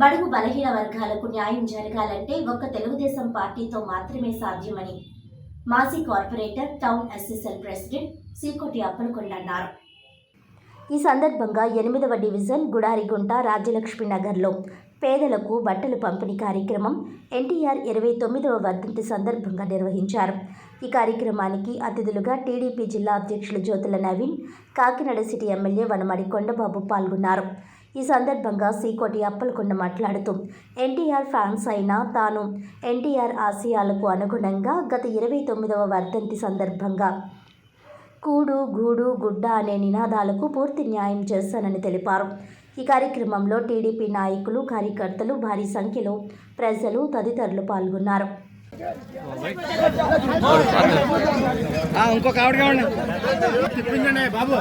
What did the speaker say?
బడుగు బలహీన వర్గాలకు న్యాయం జరగాలంటే ఒక్క తెలుగుదేశం పార్టీతో మాత్రమే సాధ్యమని మాజీ corporator town assistant president Seekoti Appalakonda అన్నారు. ఈ సందర్భంగా ఎనిమిదవ డివిజన్ గుడారిగుంట రాజ్యలక్ష్మి నగర్లో పేదలకు బట్టలు పంపిణీ కార్యక్రమం ఎన్టీఆర్ ఇరవై తొమ్మిదవ వర్ధంతి సందర్భంగా నిర్వహించారు. ఈ కార్యక్రమానికి అతిథులుగా టీడీపీ జిల్లా అధ్యక్షులు జ్యోతుల నవీన్ కాకినాడ సిటీ ఎమ్మెల్యే వనమడి కొండబాబు పాల్గొన్నారు. ఈ సందర్భంగా సీకోటి అప్పలకొండ మాట్లాడుతూ ఎన్టీఆర్ ఫ్యాన్స్ అయినా తాను ఎన్టీఆర్ ఆశయాలకు అనుగుణంగా గత ఇరవై తొమ్మిదవ వర్ధంతి సందర్భంగా కూడు గూడు గుడ్డ అనే నినాదాలకు పూర్తి న్యాయం చేస్తానని తెలిపారు. ఈ కార్యక్రమంలో టీడీపీ నాయకులు కార్యకర్తలు భారీ సంఖ్యలో ప్రజలు తదితరులు పాల్గొన్నారు. ఇంకొక ఆవిడ కావండి తిప్పించండి బాబు.